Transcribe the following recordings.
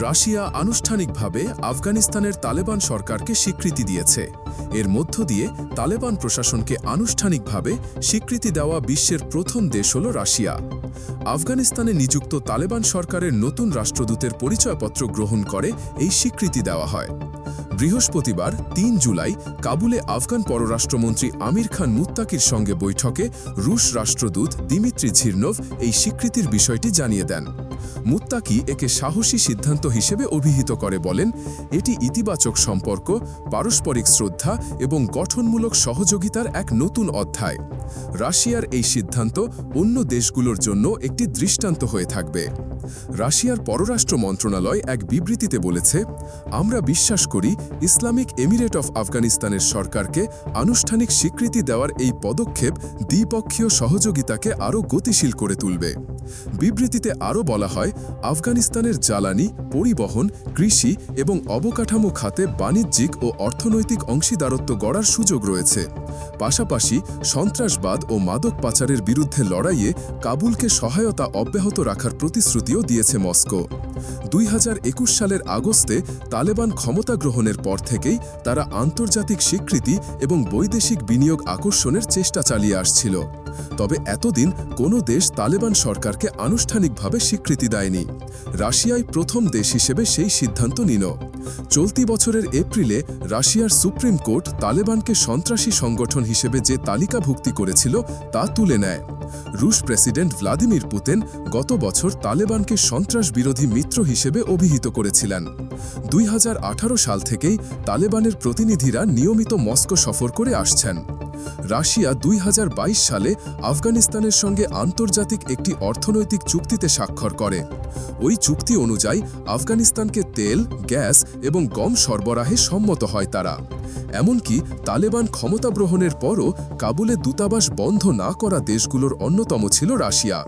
Russia আনুষ্ঠানিকভাবে আফগানিস্তানের তালেবান সরকারকে স্বীকৃতি দিয়েছে। এর মধ্য দিয়ে তালেবান প্রশাসনকে আনুষ্ঠানিকভাবে স্বীকৃতি দেওয়া বিশ্বের প্রথম দেশ হল রাশিয়া। আফগানিস্তানে নিযুক্ত তালেবান সরকারের নতুন রাষ্ট্রদূতের পরিচয়পত্র গ্রহণ করে এই স্বীকৃতি দেওয়া হয়। বৃহস্পতিবার, তিন জুলাই, কাবুলে আফগান পররাষ্ট্রমন্ত্রী আমির খান মুত্তাকির সঙ্গে বৈঠকে রুশ রাষ্ট্রদূত দিমিত্রি ঝিরনভ এই স্বীকৃতির বিষয়টি জানিয়ে দেন। মুত্তাকি একে সাহসী সিদ্ধান্ত হিসেবে অভিহিত করে বলেন, এটি ইতিবাচক সম্পর্ক, পারস্পরিক শ্রদ্ধা এবং গঠনমূলক সহযোগিতার এক নতুন অধ্যায়। রাশিয়ার এই সিদ্ধান্ত অন্য দেশগুলোর জন্য একটি দৃষ্টান্ত হয়ে থাকবে। রাশিয়ার পররাষ্ট্র মন্ত্রণালয় এক বিবৃতিতে বলেছে, আমরা বিশ্বাস করি ইসলামিক এমিরেট অফ আফগানিস্তানের সরকারকে আনুষ্ঠানিক স্বীকৃতি দেওয়ার এই পদক্ষেপ দ্বিপক্ষীয় সহযোগিতাকে আরও গতিশীল করে তুলবে। বিবৃতিতে আরও বলা হয়, আফগানিস্তানের জ্বালানি, পরিবহন, কৃষি এবং অবকাঠামো খাতে বাণিজ্যিক ও অর্থনৈতিক অংশীদারত্ব গড়ার সুযোগ রয়েছে। পাশাপাশি সন্ত্রাসবাদ ও মাদক পাচারের বিরুদ্ধে লড়াইয়ে কাবুলকে সহায়তা অব্যাহত রাখার প্রতিশ্রুতিও দিয়েছে মস্কো। দুই হাজার একুশ সালের আগস্টে তালেবান ক্ষমতা গ্রহণের পর থেকেই তারা আন্তর্জাতিক স্বীকৃতি এবং বৈদেশিক বিনিয়োগ আকর্ষণের চেষ্টা চালিয়ে আসছিল। তবে এতদিন কোনো দেশ তালেবান সরকারকে আনুষ্ঠানিকভাবে স্বীকৃতি দেয়নি। রাশিয়ায় প্রথম দেশ হিসেবে সেই সিদ্ধান্ত নিল। চলতি বছরের এপ্রিলে রাশিয়ার সুপ্রিম কোর্ট তালেবানকে সন্ত্রাসী সংগঠন হিসেবে যে তালিকাভুক্তি করেছিল তা তুলে নেয়। রুশ প্রেসিডেন্ট ভ্লাদিমির পুতিন গত বছর তালেবানকে সন্ত্রাস বিরোধী মিত্র হিসেবে অভিহিত করেছিলেন। দুই হাজার আঠারো সাল থেকেই তালেবানের প্রতিনিধিরা নিয়মিত মস্কো সফর করে আসছেন। রাশিয়া দুই হাজার বাইশ সালে আফগানিস্তানের সঙ্গে আন্তর্জাতিক একটি অর্থনৈতিক চুক্তিতে স্বাক্ষর করে। ওই চুক্তি অনুযায়ী আফগানিস্তানকে তেল, গ্যাস এবং গম সরবরাহে সম্মত হয় তারা। এমনকি তালেবান ক্ষমতা গ্রহণের পরও কাবুলে দূতাবাস বন্ধ না করা দেশগুলোর অন্যতম ছিল রাশিয়া।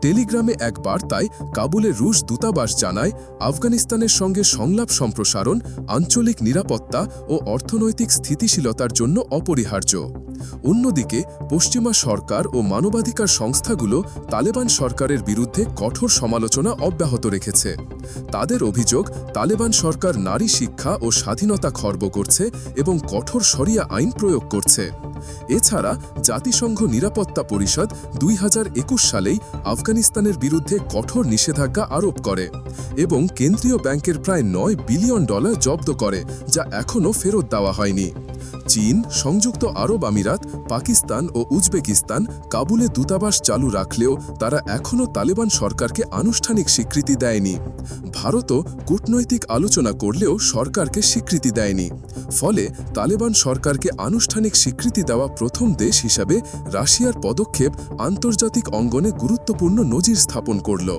টেলিগ্রামে এক বার্তায় কাবুলে রুশ দূতাবাস জানায়, আফগানিস্তানের সঙ্গে সংলাপ সম্প্রসারণ, আঞ্চলিক নিরাপত্তা ও অর্থনৈতিক স্থিতিশীলতার জন্য অপরিহার্য। অন্যদিকে, পশ্চিমা সরকার ও মানবাধিকার সংস্থাগুলো তালেবান সরকারের বিরুদ্ধে কঠোর সমালোচনা অব্যাহত রেখেছে। তাদের অভিযোগ, তালেবান সরকার নারী শিক্ষা ও স্বাধীনতা খর্ব করছে এবং কঠোর সরিয়া আইন প্রয়োগ করছে। এছাড়া, জাতিসংঘ নিরাপত্তা পরিষদ দুই হাজার একুশ সালেই আফগানিস্তানের বিরুদ্ধে কঠোর নিষেধাজ্ঞা আরোপ করে এবং কেন্দ্রীয় ব্যাংকের প্রায় নয় বিলিয়ন ডলার জব্দ করে, যা এখনও ফেরত দেওয়া হয়নি। চীন, সংযুক্ত আরব আমিরাত, পাকিস্তান ও উজবেকিস্তান কাবুলে দূতাবাস চালু রাখলেও তারা এখনও তালেবান সরকারকে আনুষ্ঠানিক স্বীকৃতি দেয়নি। ভারতও কূটনৈতিক আলোচনা করলেও সরকারকে স্বীকৃতি দেয়নি। ফলে তালেবান সরকারকে আনুষ্ঠানিক স্বীকৃতি দেওয়া প্রথম দেশ হিসাবে রাশিয়ার পদক্ষেপ আন্তর্জাতিক অঙ্গনে গুরুত্বপূর্ণ নজির স্থাপন করল।